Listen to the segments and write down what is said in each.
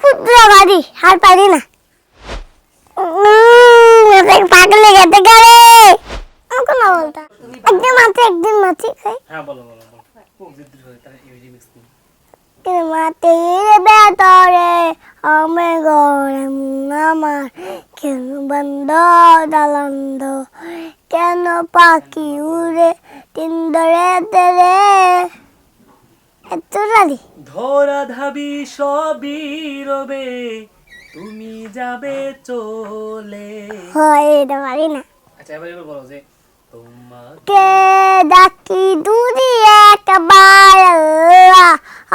ক্ষুদ্র বাড়ি আর পারি না। পাগলে গেতে গেলে। আমাকে বলতা। একদিন মাছি একদিন মাছি খাই। হ্যাঁ বলো বলো মাটির আমি গড়ে আমার কেন বন্ধ দালন্দ কেন পাখি উড়ে তিন ধরে তেরে ধরা ধাবি সবই রবে তুমি যাবে চলে। হয় এটা পারি না আচ্ছা এবার এবার বলো যে তোমার কে ডাকি দুরি একবার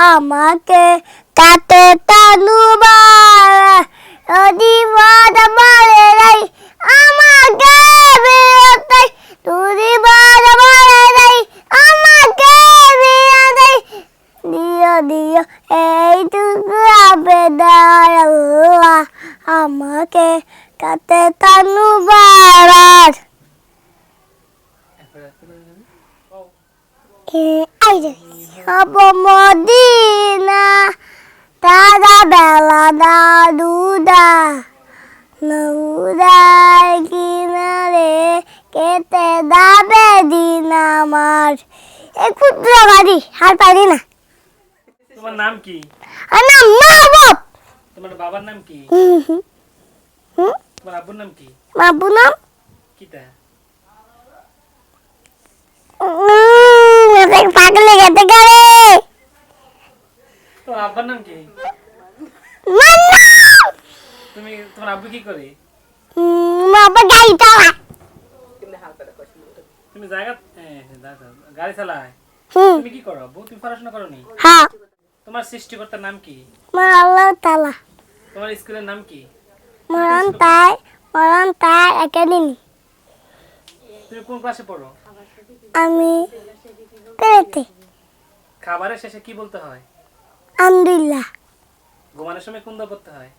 আমাকে কাটে তানুবার যদি বাদ মারে আমাকে বেরোতে দুরি বাদ মারে রাই আমাকে বেরোতে দিও দিও এইটুকু আল্লাহ আমাকে কাটে তানুবার হব মদিনা দাদা বেলা দাদুদা নৌদার কিনারে কেটে দাবে দিন আমার। এই ক্ষুদ্র বাড়ি আর পারি না। তোমার নাম কি? আমার মা বাপ। তোমার বাবার নাম কি? তোমার আব্বুর নাম কি? নাম? পাগলে গেতে গেলে আব্বার নাম কি? মান্না। তুমি তোমার আব্বু কি করে? বাবা গাড়ি চালায়। তুমি জায়গা হ্যাঁ, গাড়ি চালায়। তুমি কি করো? আব্বু তুমি পড়াশোনা করো নি হ্যাঁ। তোমার সৃষ্টিকর্তার নাম কি? মা আল্লাহ তোমার স্কুলের নাম কি? মরণ তাই মরণ তাই একাডেমি। তুমি কোন ক্লাসে পড়ো? আমি পেরেতে খাবারের শেষে কি বলতে হয়? আলহামদুলিল্লাহ। ঘুমানোর সময় কোন দোয়া করতে হয়?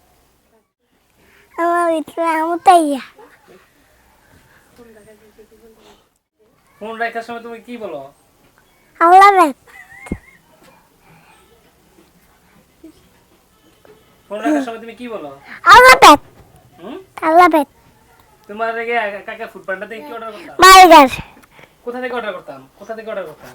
আমার ভিতরে আমতাইয়া। ফোন রাখার সময় তুমি কি বলো আল্লাহ বেত ফোন রাখার সময় তুমি কি বলো? আল্লাহ বেত হুম? আল্লাহ বেত তোমার কাকা ফুড পান্ডা থেকে কি অর্ডার করতাম? কোথা থেকে অর্ডার করতাম? কোথা থেকে অর্ডার করতাম?